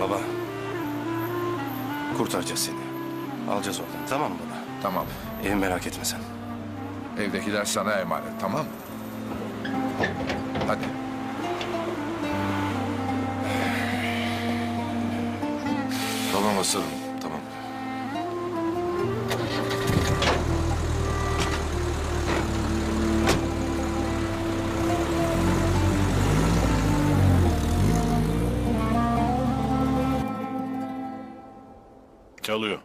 Baba. Kurtaracağız seni. Alacağız oradan. Tamam mı? Tamam. Evi merak etme. Evdekiler sana emanet tamam mı? Hadi. Tamam aslanım, tamam. Çalıyor.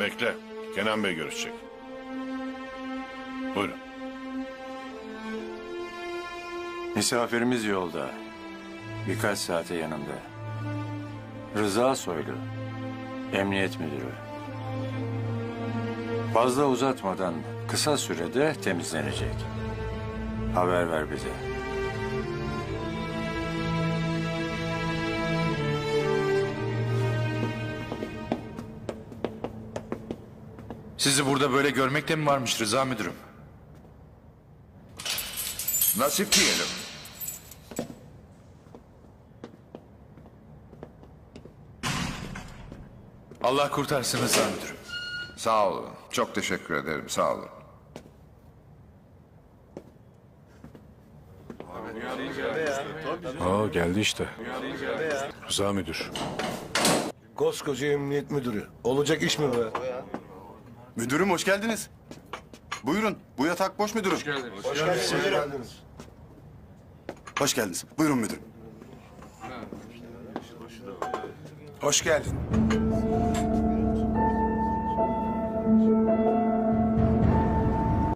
Bekle. Kenan Bey görüşecek. Buyurun. Misafirimiz yolda. Birkaç saate yanımda. Rıza Soylu. Emniyet Müdürü. Fazla uzatmadan kısa sürede temizlenecek. Haber ver bize. Sizi burada böyle görmek de mi varmış Rıza Müdürüm? Nasip diyelim. Allah kurtarsın Rıza Müdürüm. Sağ olun. Çok teşekkür ederim. Sağ olun. Aa geldi işte. Rıza müdür. Koskoca emniyet müdürü. Olacak iş mi be? Müdürüm hoş geldiniz. Buyurun. Bu yatak boş müdürüm. Hoş geldiniz. Hoş geldiniz. Buyurun müdürüm. Hoş geldin.